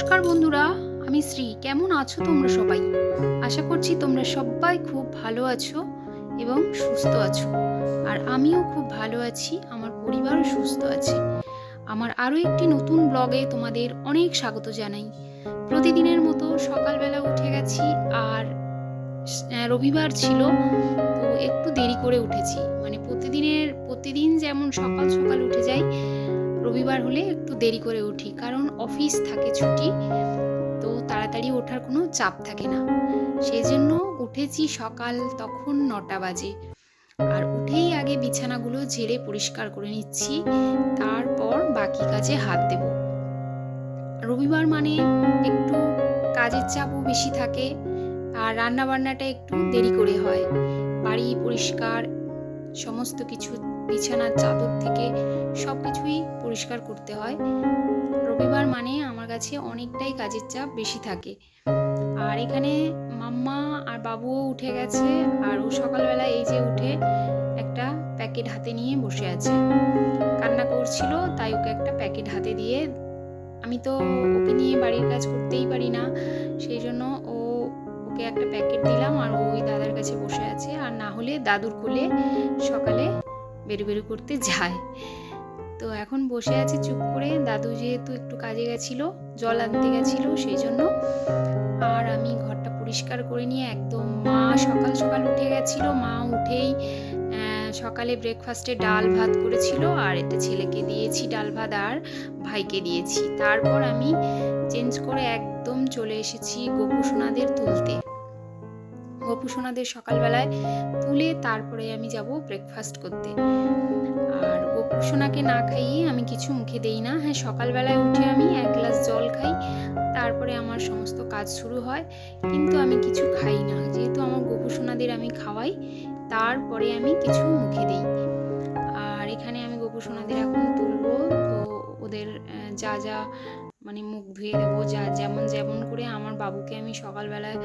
নমস্কার বন্ধুরা, আমি শ্রী। কেমন আছো তোমরা সবাই? আশা করছি তোমরা সবাই খুব ভালো আছো এবং সুস্থ আছো। আর আমিও খুব ভালো আছি, আমার পরিবারও সুস্থ আছে। আমার আরও একটি নতুন ব্লগে তোমাদের অনেক স্বাগত জানাই। প্রতিদিনের মতো সকালবেলা উঠে গেছি, আর রবিবার ছিল, তো একটু দেরি করে উঠেছি। মানে প্রতিদিনের, প্রতিদিন যেমন সকাল সকাল উঠে যাই হলে একটু দেরি করে উঠি, কারণ অফিস থাকে ছুটি, তো তাড়াতাড়ি ওঠার কোনো চাপ থাকে না। সেই জন্য উঠেছি সকাল তখন নটা বাজে। আর উঠেই আগে বিছানাগুলো ঝেড়ে পরিষ্কার করে নিচ্ছি, তারপর বাকি কাজে হাত দেব। রবিবার মানে একটু কাজের চাপও বেশি থাকে, আর রান্না বান্নাটা একটু দেরি করে হয়। বাড়ি পরিষ্কার, সমস্ত কিছু, বিছানার চাদর থেকে সব কিছুই পরিষ্কার করতে হয়। রবিবার মানে আমার কাছে অনেকটাই কাজের চাপ বেশি থাকে। আর এখানে মাম্মা আর বাবুও উঠে গেছে আর ও সকালবেলা এই যে উঠে একটা প্যাকেট হাতে নিয়ে বসে আছে। কান্না করছিল, তাই ওকে একটা প্যাকেট হাতে দিয়ে আমি তো ওকে নিয়ে বাড়ির কাজ করতেই পারি না, সেই জন্য ও ওকে একটা প্যাকেট দিলাম আর ওই দাদার কাছে বসে আছে। আর না হলে দাদুর কোলে সকালে বেরু বেরু করতে যায়। তো এখন বসে আছি চুপ করে। দাদু যেহেতু একটু কাজে গেছিল, জল আনতে গেছিল সেই জন্য আর আমি ঘরটা পরিষ্কার করে নিয়ে একদম মা সকাল সকাল উঠে গেছিল। মা উঠেই সকালে ব্রেকফাস্টে ডাল ভাত করেছিল আর এটা ছেলেকে দিয়েছি ডাল ভাত আর ভাইকে দিয়েছি। তারপর আমি চেঞ্জ করে একদম চলে এসেছি গোপু সোনাদের তুলতে। গোপু সোনাদের সকালবেলায় তুলে তারপরে আমি যাব ব্রেকফাস্ট করতে। আর গোপু সোনাকে না খাইয়ে আমি কিছু মুখে দেই না। হ্যাঁ সকালবেলায় উঠে আমি এক গ্লাস জল খাই, তারপরে আমার সমস্ত কাজ শুরু হয়। কিন্তু আমি কিছু খাই না। যেহেতু আমার গোপু সোনাদের আমি খাওয়াই, তারপরে আমি কিছু মুখে দেই। আর এখানে আমি গোপু সোনাদের এখন তুলবো। তো ওদের যা যা মানে মুখ ধুয়ে দেবো, যা যেমন যেমন করে আমার বাবুকে আমি সকালবেলায়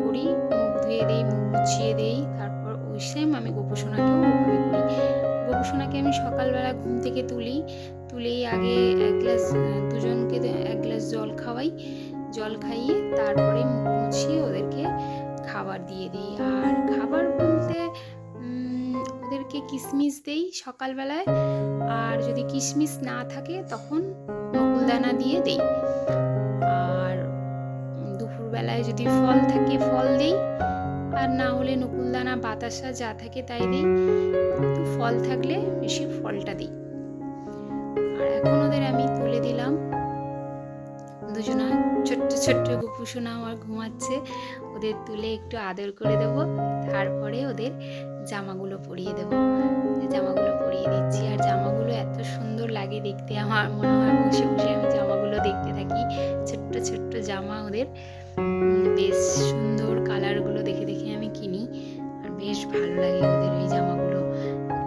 করি, মুখ ধুয়ে দিই, মুখ মুছিয়ে দিই, তারপর ওই সেম আমি গোপসোনাকেও ওভাবে করি। গোপসোনাকে আমি সকালবেলা ঘুম থেকে তুলি, তুলেই আগে এক গ্লাস দুজনকে এক গ্লাস জল খাওয়াই, জল খাইয়ে তারপরে মুখ মুছিয়ে ওদেরকে খাবার দিয়ে দিই। আর খাবার বলতে ওদেরকে কিশমিশ দেই সকালবেলায়, আর যদি কিশমিশ না থাকে তখন নকুলদানা দিয়ে দেই। আর দুপুরবেলায় যদি ফল থাকে, ফল দেই। আর না হলে নকুলদানা বাতাসা যা থাকে তাই দিই। তো ফল থাকলে বেশি ফলটা দিই। আর এখন ওদের আমি তুলে দিলাম। দুজনা ছোট্ট ছোট্ট গুপুসোনা আমার ঘুমাচ্ছে। ওদের তুলে একটু আদর করে দেবো। তারপরে ওদের জামাগুলো পরিয়ে দেব। জামাগুলো পরিয়ে দিচ্ছি। আর জামাগুলো এত সুন্দর লাগে দেখতে। আমার মনে হয় বসে বসে আমি জামাগুলো দেখতে থাকি। ছোট্ট ছোট্ট জামা ওদের। বেশ সুন্দর কালারগুলো দেখে দেখে আমি কিনি। আর বেশ ভালো লাগে ওদের ওই জামাগুলো।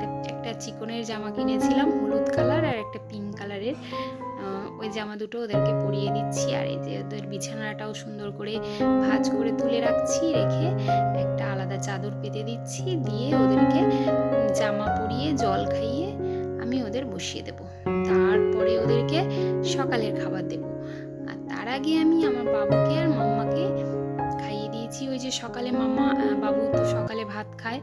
একটা একটা চিকনের জামা কিনেছিলাম, হলুদ কালার আর একটা পিঙ্ক কালারের। ওই জামা দুটো ওদেরকে পরিয়ে দিচ্ছি। আর এই যে বিছানাটাও সুন্দর করে ভাঁজ করে তুলে রাখছি, রেখে একটা আলাদা চাদর পেতে দিচ্ছি, দিয়ে ওদেরকে জামা পরিয়ে জল খাইয়ে আমি ওদের বসিয়ে দেব। তারপরে ওদেরকে সকালের খাবার দেব। আর তার আগে আমি আমার বাবুকে আর মাম্মাকে খাইয়ে দিয়েছি। ওই যে সকালে মাম্মা বাবু তো সকালে ভাত খায়।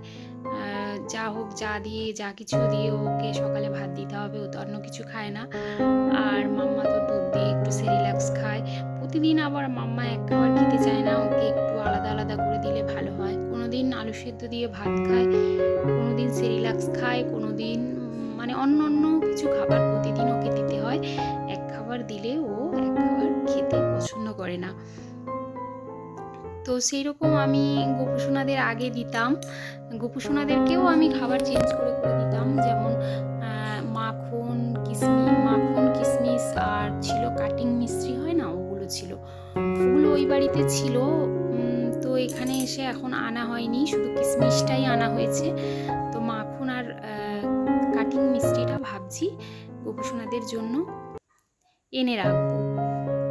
যা হোক, যা দিয়ে, যা কিছু দিয়ে ওকে সকালে ভাত দিতে হবে, ও তো অন্য কিছু খায় না। আর মাম্মা তো দুধ দিয়ে একটু সেরিল্যাক্স খায়। প্রতিদিন আবার মাম্মা এক খাবার খেতে চায় না ওকে একটু আলাদা আলাদা করে দিলে ভালো হয়। কোনোদিন আলু সেদ্ধ দিয়ে ভাত খায় কোনোদিন সেরিল্যাক্স খায় কোনোদিন উম, মানে অন্য অন্য কিছু খাবার প্রতিদিন ওকে দিতে হয়। এক খাবার দিলে ও এক খাবার খেতে পছন্দ করে না। তো সেই রকম আমি গোপুসোনাদের আগে দিতাম। গোপুসোনাদেরকেও আমি খাবার চেঞ্জ করে করে দিতাম। যেমন মাখন কিশমিশ মাখন কিশমিশ আর ওই বাড়িতে ছিল তো এখানে এসে এখন আনা হয়নি, শুধু কিশমিশটাই আনা হয়েছে। তো মাখন আর কাটিং মিষ্টিটা ভাবছি গোপুসোনাদের জন্য এনে রাখব।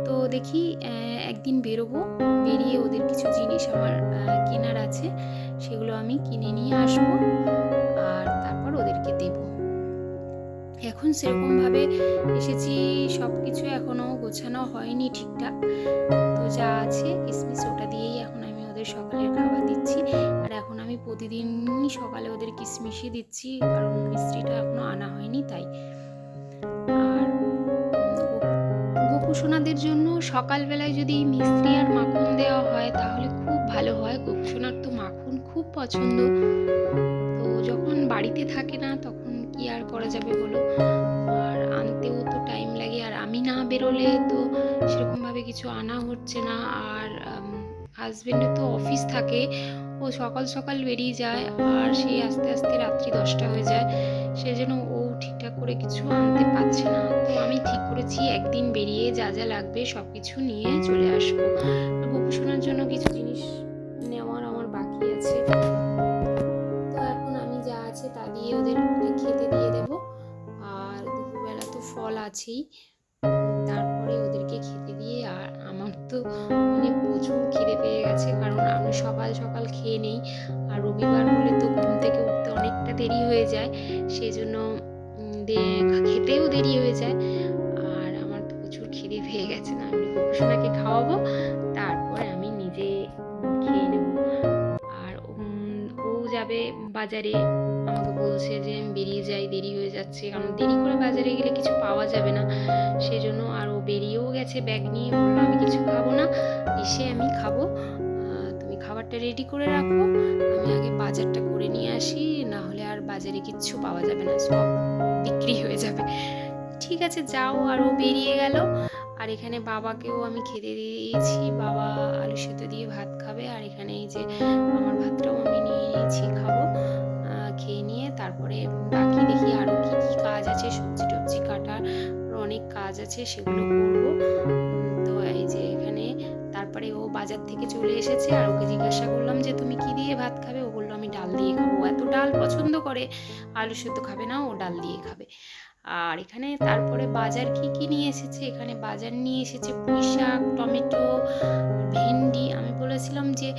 তো দেখি একদিন বেরোবো, বেরিয়ে ওদের কিছু জিনিস আমার কেনার আছে, সেগুলো আমি কিনে নিয়ে আসব, আর তারপর ওদেরকে দেব। এখন সেরকমভাবে এসেছি সব কিছু এখনও গোছানো হয়নি ঠিকঠাক। তো যা আছে কিসমিস ওটা দিয়েই এখন আমি ওদের সকালের খাবার দিচ্ছি। আর এখন আমি প্রতিদিনই সকালে ওদের কিসমিসই দিচ্ছি, কারণ মিস্ত্রিটা এখনও আনা হয়নি তাই। আর গোপুসোনাদের জন্য সকালবেলায় যদি মিস্ত্রি আর মাখন দেওয়া হয়, তাহলে খুব ভালো হয়। গোপুসোনার তো মাখন খুব পছন্দ। তো যখন বাড়িতে থাকে না, তখন কি আর করা যাবে বলো। আর আনতেও তো টাইম লাগে। আর আমি না বেরোলে তো সেরকমভাবে কিছু আনা হচ্ছে না। আর হাজবেন্ডের তো অফিস থাকে। ও সকাল সকাল বেরিয়ে যায়। আর সেই আস্তে আস্তে রাত্রি দশটা হয়ে যায়। সেজন্য ও ঠিকঠাক করে কিছু আনতে পারছে না। তো আমি ঠিক করেছি, একদিন বেরিয়ে যা যা লাগবে সব কিছু নিয়ে চলে আসব। গোপুসোনার জন্য কিছু জিনিস নেওয়ার আমার বাকি আছে। আছেই তারপরে ওদেরকে খেতে দিয়ে আর আমার তো মানে প্রচুর খিদে পেয়ে গেছে, কারণ আমি সকাল সকাল খেয়ে নেই। আর রবিবার হলে তো ঘুম থেকে উঠতে অনেকটা দেরি হয়ে যায় সেই জন্য খেতেও দেরি হয়ে যায়। আর আমার তো প্রচুর খিদে পেয়ে গেছে, না আমি গোপুসোনাকে খাওয়াবো। যাবে বাজারে। আমাকে বলছে যে আমি বেরিয়ে যাই, দেরি হয়ে যাচ্ছে। কারণ দেরি করে বাজারে গেলে কিছু পাওয়া যাবে না। সেজন্য আর ও বেরিয়েও গেছে, ব্যাগ নিয়ে। বলল, আমি কিছু খাব না। এসে আমি খাব। তুমি খাবারটা রেডি করে রাখো। আমি আগে বাজারটা করে নিয়ে আসি। না হলে আর বাজারে কিচ্ছু পাওয়া যাবে না। সব বিক্রি হয়ে যাবে। ঠিক আছে, যাও। আর ও বেরিয়ে গেল। আর এখানে বাবাকেও আমি খেতে দিয়ে দিয়েছি। বাবা আলু সেদ্ধ দিয়ে ভাত খাবে আর এখানে এই যে আমার ভাতটাও আমি নিয়ে নিয়েছি খাব। খেয়ে নিয়ে তারপরে বাকি দেখি আরও কি কি কাজ আছে, সবজি টবজি কাটার অনেক কাজ আছে, সেগুলো করব। তো এই যে এখানে তারপরে ও বাজার থেকে চলে এসেছে আর ওকে জিজ্ঞাসা করলাম যে, তুমি কি দিয়ে ভাত খাবে? ও বলল, আমি ডাল দিয়ে খাব। এত ডাল পছন্দ করে, আলু সেদ্ধ খাবে না, ও ডাল দিয়ে খাবে। আর এখানে তারপরে বাজার কি কি নিয়ে এসেছে? এখানে বাজার নিয়ে এসেছে পুঁই শাক টমেটো, ভেন্ডি। আমি বলেছিলাম যে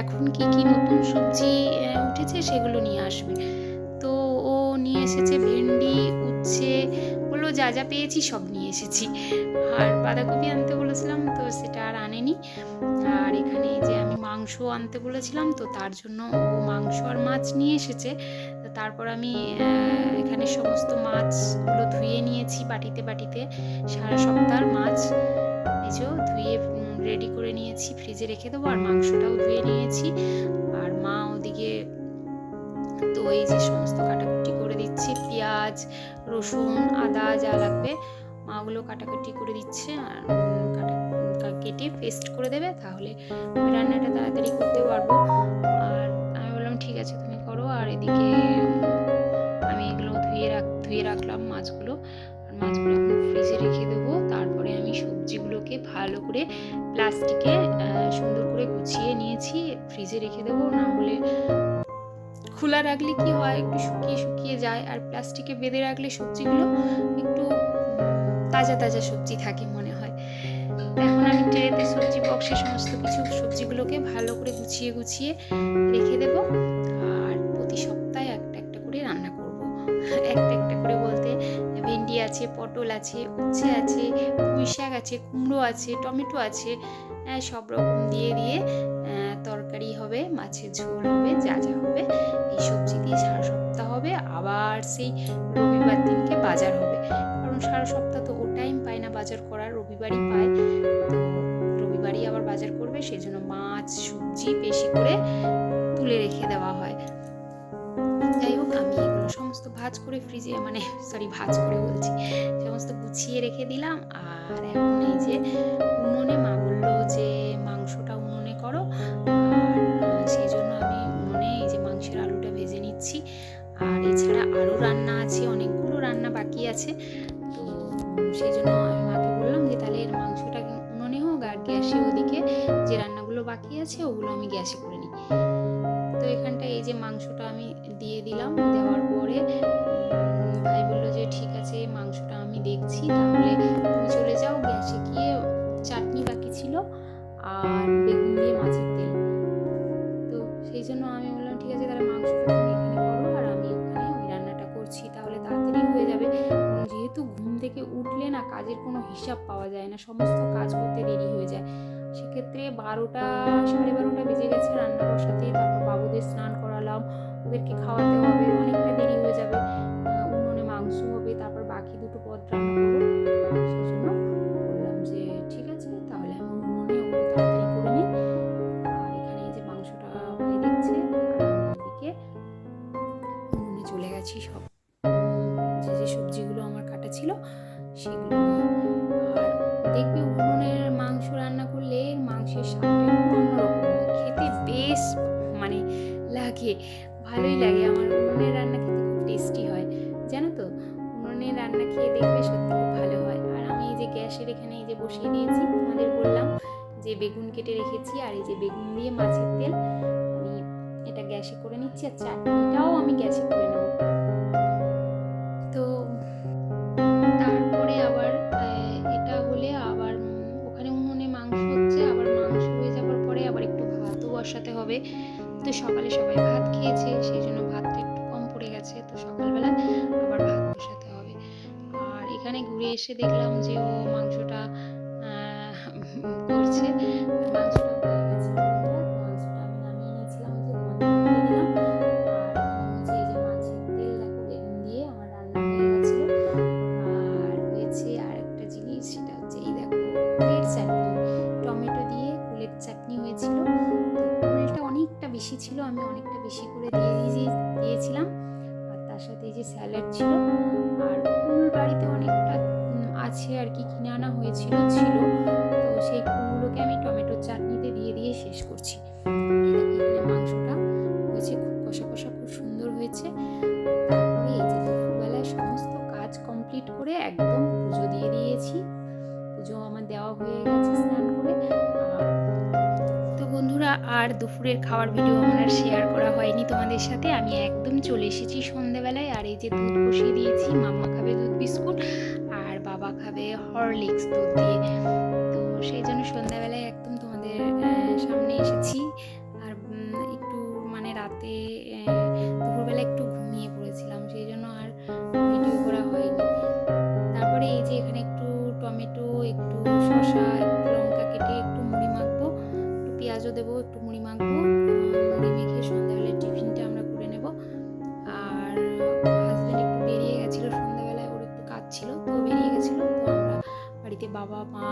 এখন কি কি নতুন সবজি উঠেছে সেগুলো নিয়ে আসবে। তো ও নিয়ে এসেছে ভেন্ডি, উচ্ছে বলল যা যা পেয়েছি সব নিয়ে এসেছি। আর বাঁধাকপি আনতে বলেছিলাম, তো সেটা আর আনেনি। আর এখানে যে আমি মাংস আনতে বলেছিলাম, তো তার জন্য ও মাংস আর মাছ নিয়ে এসেছে। তারপর আমি এখানে সমস্ত মাছগুলো ধুয়ে নিয়েছি বাটিতে বাটিতে। সারা সপ্তাহের মাছ এই ধুয়ে রেডি করে নিয়েছি ফ্রিজে রেখে দেবো, আর মাংসটাও ধুয়ে নিয়েছি। আর মা ওদিকে তো এই যে সমস্ত কাটাকুটি করে দিচ্ছে, পেঁয়াজ, রসুন, আদা যা লাগবে, মাগুলো কাটাকুটি করে দিচ্ছে, আর কাটা কেটে পেস্ট করে দেবে, তাহলে রান্নাটা তাড়াতাড়ি করতে পারব। আর ঠিক আছে, তুমি করো। আর এদিকে, আমি এগুলো ধুয়ে রাখ, ধুয়ে রাখলাম মাছগুলো। আর মাছগুলো এখন ফ্রিজে রেখে দেবো। তারপরে আমি সবজিগুলোকে ভালো করে প্লাস্টিকে সুন্দর করে গুছিয়ে নিয়েছি। ফ্রিজে রেখে দেবো, না হলে খোলা রাখলে কি হয়? একটু শুকিয়ে শুকিয়ে যায়। আর প্লাস্টিকে বেঁধে রাখলে সবজিগুলো একটু তাজা তাজা সবজি থাকে মনে হয়। এখন আমি ট্রেতে সবজি বক্সে সমস্ত কিছু সবজিগুলোকে ভালো করে গুছিয়ে গুছিয়ে রেখে দেব। পটল আছে উচ্ছে আছে পুঁই শাক আছে কুমড়ো আছে টমেটো আছে হ্যাঁ, সব রকম দিয়ে দিয়ে তরকারি হবে মাছের ঝোল হবে যা যা হবে এই সবজি দিয়ে সারা সপ্তাহ হবে আবার সেই রবিবার দিনকে বাজার হবে। কারণ সারা সপ্তাহ তো ও টাইম পায় না বাজার করার রবিবারই পায়। তো রবিবারই আবার বাজার করবে সেই জন্য মাছ সবজি বেশি করে তুলে রেখে দেওয়া হয়। যাই হোক আমি সমস্ত ভাজ করে ফ্রিজে মানে সরি ভাজ করে বলছি, সমস্ত গুছিয়ে রেখে দিলাম। আর এখন এই যে উনুনে, মা বলল যে মাংসটা উনুনে করো। আর সেই জন্য আমি উনুনে এই যে মাংসের আলুটা ভেজে নিচ্ছি। আর এছাড়া আরও রান্না আছে, অনেকগুলো রান্না বাকি আছে। তো সেই জন্য আমি মাকে বললাম যে, তাহলে এর মাংসটা উনুনে হোক আর গ্যাসে ওদিকে যে রান্নাগুলো বাকি আছে, ওগুলো আমি গ্যাসে করে নিই। তো এখানটা এই যে মাংসটা আমি দিয়ে দিলাম। করে খাওয়ার ভিডিও আমার আর শেয়ার করা হয়নি তোমাদের সাথে। আমি একদম চলে এসেছি সন্ধেবেলায়, আর এই যে দুধ বসিয়ে দিয়েছি, মামা খাবে দুধ বিস্কুট আর বাবা খাবে হরলিক্স দুধ দিয়ে। তো সেই জন্য সন্ধ্যাবেলায় একদম তোমাদের বাড়িতে বাবা, মা,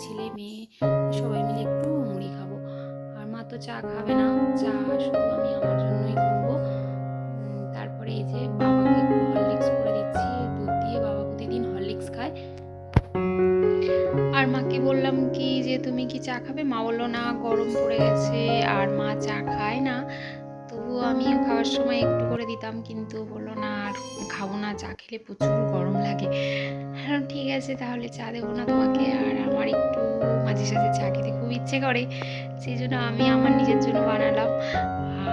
ছেলে, মেয়ে, সবাই মিলে একটু মুড়ি খাব। আর মা তো চা খাবে না, চা শুধু আমি আমার জন্যই করব। তারপরে এই যে বাবাকে একটু হরলিক্স করে দিচ্ছি, দুধ দিয়ে বাবা প্রতিদিন হরলিক্স খায়। আর মাকে বললাম কি যে, তুমি কি চা খাবে? মা বলল, না, গরম পড়ে গেছে, আর মা চা খায় না। তবুও আমি খাওয়ার সময় একটু করে দিতাম, কিন্তু বলল, না, আর খাব না, চা খেলে প্রচুর গরম লাগে। হ্যাঁ ঠিক আছে, তাহলে চা দেবো না তোমাকে। আর আমার একটু মাঝে সাঝে চা খেতে খুব ইচ্ছে করে, সেই জন্য আমি আমার নিজের জন্য বানালাম।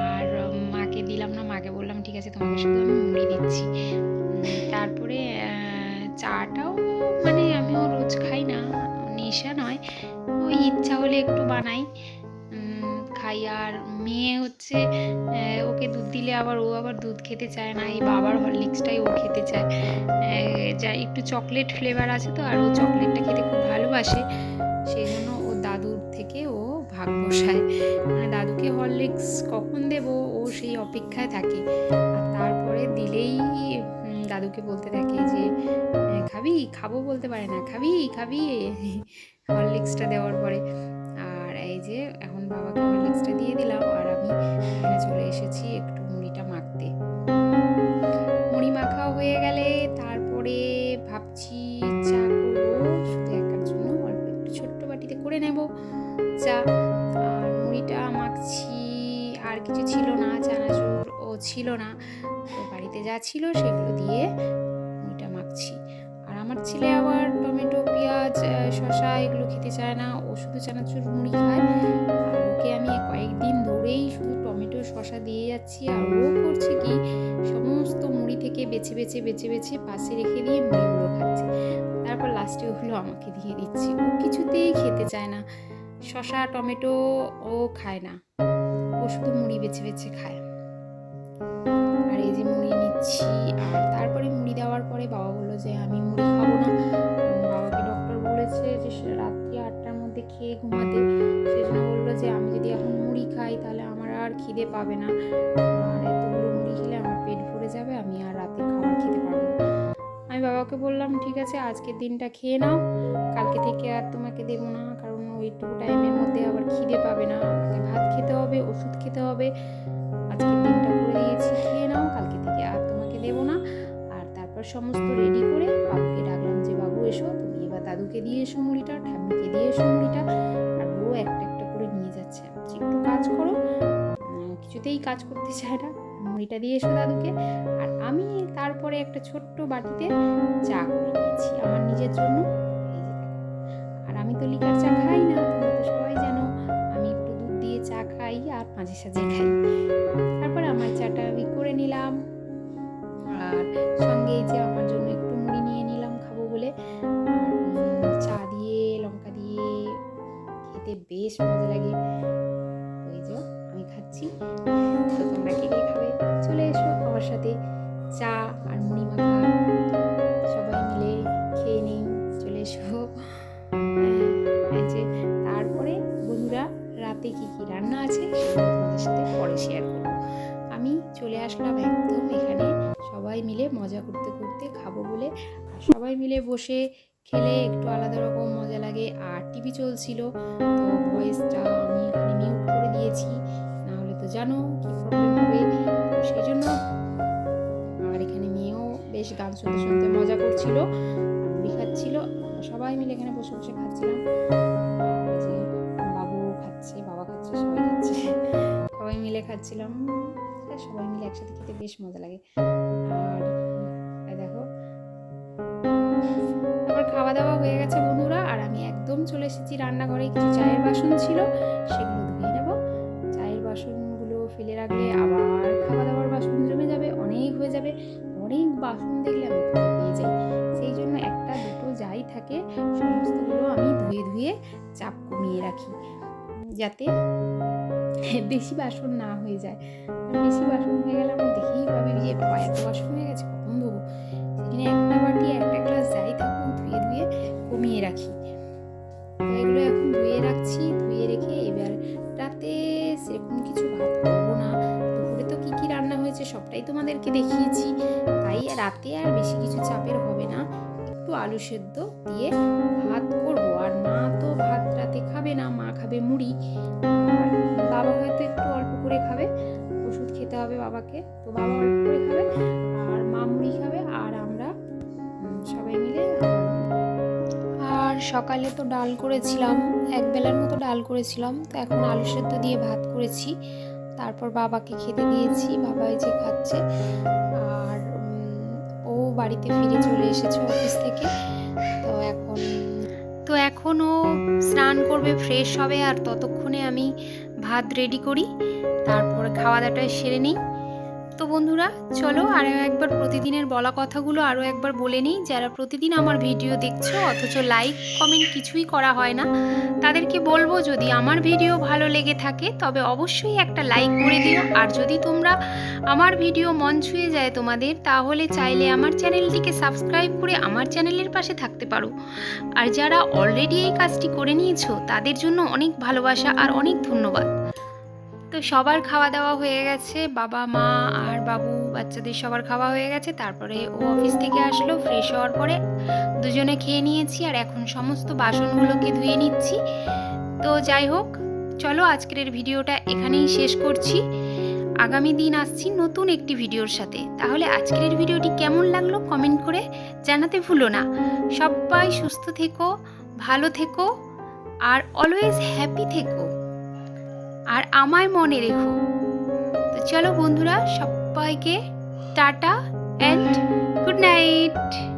আর মাকে দিলাম না, মাকে বললাম, ঠিক আছে, তোমাকে শুধু আমি মুড়ি দিচ্ছি। তারপরে চাটাও মানে আমিও রোজ খাই না, নেশা নয়। ওই ইচ্ছা হলে একটু বানাই। খাই। আর মেয়ে হচ্ছে ওকে দুধ দিলে আবার ও আবার দুধ খেতে চায় না, এই বাবার হরলিক্সটাই ও খেতে চায়। যা একটু চকলেট ফ্লেভার আছে তো, আর ও চকলেটটা খেতে খুব ভালোবাসে সেই জন্য ও দাদুর থেকে ও ভাগ বসায়। মানে দাদুকে হরলিক্স কখন দেব? ও সেই অপেক্ষায় থাকে। আর তারপরে দিলেই দাদুকে বলতে থাকে যে খাবি? খাব বলতে পারে না। খাবি? খাবি? হরলিক্সটা দেওয়ার পরে। এই যে এখন বাবাকে হরলিক্সটা দিয়ে দিলাম আর আমি এখানে চলে এসেছি একটু মুড়িটা মাখতে। মুড়ি মাখা হয়ে গেলে তারপরে ভাবছি চা করব, শুধু একার জন্য অল্প একটু ছোট্ট বাটিতে করে নেব চা। আর মুড়িটা মাখছি, আর কিছু ছিল না, চানাচুর ও ছিল না। তো বাড়িতে যা ছিল সেগুলো দিয়ে ছেলে আবার টমেটো, পেঁয়াজ শসা, এগুলো খেতে চায় না। ও শুধু চানাচুর মুড়ি খায়। আর ওকে আমি কয়েকদিন ধরেই শুধু টমেটো, শসা দিয়ে যাচ্ছি। আর ও করছে কি, সমস্ত মুড়ি থেকে বেছে বেছে বেছে বেছে পাশে রেখে দিয়ে মুড়িগুলো খাচ্ছে। তারপর লাস্টে ওগুলো আমাকে দিয়ে দিচ্ছে। ও কিছুতেই খেতে চায় না। শসা, টমেটো ও খায় না। ও শুধু মুড়ি বেছে বেছে খায়। আর এই যে মুড়ি নিচ্ছি খাওয়ার পরে বাবা বলল যে, আমি মুড়ি খাব না। বাবাকে ডক্টর বলেছে যে রাত্রি আটটার মধ্যে খেয়ে ঘুমাতে। সেই জন্য বলল যে, আমি যদি এখন মুড়ি খাই, তাহলে আমার আর খিদে পাবে না। আর এতগুলো মুড়ি খেলে আমার পেট ভরে যাবে, আমি আর রাতে খাবার খেতে পারব না। আমি বাবাকে বললাম, ঠিক আছে, আজকের দিনটা খেয়ে নাও। কালকে থেকে আর তোমাকে দেবো না, কারণ ওইটুকু টাইমের মধ্যে আবার খিদে পাবে না। ভাত খেতে হবে, ওষুধ খেতে হবে। আজকের দিনটা সমস্ত রেডি করে বাবুকে ডাকলাম যে, বাবু, এসো। তুমি এবার দাদুকে দিয়ে এসো মুড়িটা, ঠাম্মিকে দিয়ে এসো মুড়িটা। আর ও একটা একটা করে নিয়ে যাচ্ছে। আমি একটু কাজ করো। কিছুতেই কাজ করতে চায় না। মুড়িটা দিয়ে এসো দাদুকে। আর আমি তারপরে একটা ছোট্ট বাটিতে চা করে নিয়েছি আমার নিজের জন্য। আর আমি তো লিকার চা খাই না, তোমরা তো সবাই জানো। আমি একটু দুধ দিয়ে চা খাই আর মাঝে সাঝে খাই। তারপরে আমার চাটা আমি করে নিলাম। আর বেশ মজা লাগে। এই যে আমি খাচ্ছি। তো তোমরা কে কে খাবে? চলে এসো আমার সাথে। চা আর মুড়ি মাখা। সবাই মিলে খেয়ে নিই। চলে এসো। হ্যাঁ, তারপরে বন্ধুরা রাতে কি কি রান্না আছে তোমাদের সাথে পরে শেয়ার করব। আমি চলে আসলাম একদম এখানে। সবাই মিলে মজা করতে করতে খাব বলে। সবাই মিলে বসে খেলে একটু আলাদা রকম মজা লাগে। আর টিভি চলছিল, তো ভয়েসটা আমি এখানে মিউট করে দিয়েছি। না হলে তো জানো কি প্রবলেম হবে। সেই জন্য আর এখানে মেয়েও বেশ গান শুনতে শুনতে মজা করছিল খাচ্ছিল। সবাই মিলে এখানে বসে বসে খাচ্ছিলাম। যে বাবু খাচ্ছে, বাবা খাচ্ছে, সবাই খাচ্ছে। সবাই মিলে খাচ্ছিলাম। আর সবাই মিলে একসাথে খেতে বেশ মজা লাগে। আর তারপর খাওয়া দাওয়া হয়ে গেছে বন্ধুরা, আর আমি একদম চলে এসেছি রান্নাঘরে। কিছু চায়ের বাসন ছিল, সেগুলো ধুয়ে নেব। চায়ের বাসনগুলো ফেলে রাখলে আবার খাওয়া দাওয়ার বাসন জমে যাবে, অনেক হয়ে যাবে। অনেক বাসন দেখলে আমি পেয়ে যাই। সেই জন্য একটা, দুটো যাই থাকে, সমস্তগুলো আমি ধুয়ে ধুয়ে চাপ কমিয়ে রাখি, যাতে বেশি বাসন না হয়ে যায়। বেশি বাসন হয়ে গেলে আমি দেখেই পাবে যে এত বাসন হয়ে গেছে, কখন ধোবো? সেখানে একটা বাটি, একটা গ্লাস যাই থাকুক, ধুয়ে ধুয়ে কমিয়ে রাখি। এগুলো এখন ধুয়ে রাখছি, ধুয়ে রেখে এবার রাতে সেরকম কিছু ভাত করব না। দুপুরে তো কী কী রান্না হয়েছে সবটাই তোমাদেরকে দেখিয়েছি। তাই রাতে আর বেশি কিছু চাপের হবে না। একটু আলু সেদ্ধ দিয়ে ভাত করব। আর মা তো ভাত রাতে খাবে না, মা খাবে মুড়ি। বাবা হয়তো একটু অল্প করে খাবে, ওষুধ খেতে হবে বাবাকে। তো বাবা অল্প করে খাবে, আর মা মুড়ি খাবে, আর সবাই মিলে। আর সকালে তো ডাল করেছিলাম এক বেলার মতো ডাল করেছিলাম। তো এখন আলু সেদ্ধ দিয়ে ভাত করেছি। তারপর বাবাকে খেতে দিয়েছি, বাবা যে খাচ্ছে। আর ও বাড়িতে ফিরে চলে এসেছে অফিস থেকে। তো এখন তো এখন ও স্নান করবে, ফ্রেশ হবে। আর ততক্ষণে আমি ভাত রেডি করি। তারপরে খাওয়া দাওয়াটা সেরে নিই। তো বন্ধুরা, চলো আরও একবার প্রতিদিনের বলা কথাগুলো আরও একবার বলে নিই। যারা প্রতিদিন আমার ভিডিও দেখছ, অথচ লাইক কমেন্ট কিছুই করা হয় না, তাদেরকে বলব যদি আমার ভিডিও ভালো লেগে থাকে, তবে অবশ্যই একটা লাইক করে দিও। আর যদি তোমরা আমার ভিডিও মন ছুঁয়ে যায় তোমাদের, তাহলে চাইলে আমার চ্যানেলটিকে সাবস্ক্রাইব করে আমার চ্যানেলের পাশে থাকতে পারো। আর যারা অলরেডি এই কাজটি করে নিয়েছো, তাদের জন্য অনেক ভালোবাসা আর অনেক ধন্যবাদ। তো সবার খাওয়া দাওয়া হয়ে গেছে। বাবা, মা আর বাবু, বাচ্চাদের সবার খাওয়া হয়ে গেছে। তারপরে ও অফিস থেকে আসলো ফ্রেশ হওয়ার পরে দুজনে খেয়ে নিয়েছি আর এখন সমস্ত বাসনগুলোকে ধুয়ে নিচ্ছি। তো যাই হোক, চলো আজকের ভিডিওটা এখানেই শেষ করছি। আগামী দিন আসছি নতুন একটি ভিডিওর সাথে। তাহলে আজকের ভিডিওটি কেমন লাগল কমেন্ট করে জানাতে ভুলো না। সবাই সুস্থ থেকো, ভালো থেকো আর অলওয়েজ হ্যাপি থেকো। আর আমায় মনে রেখো। তো চলো বন্ধুরা সবাইকে টাটা অ্যান্ড গুড নাইট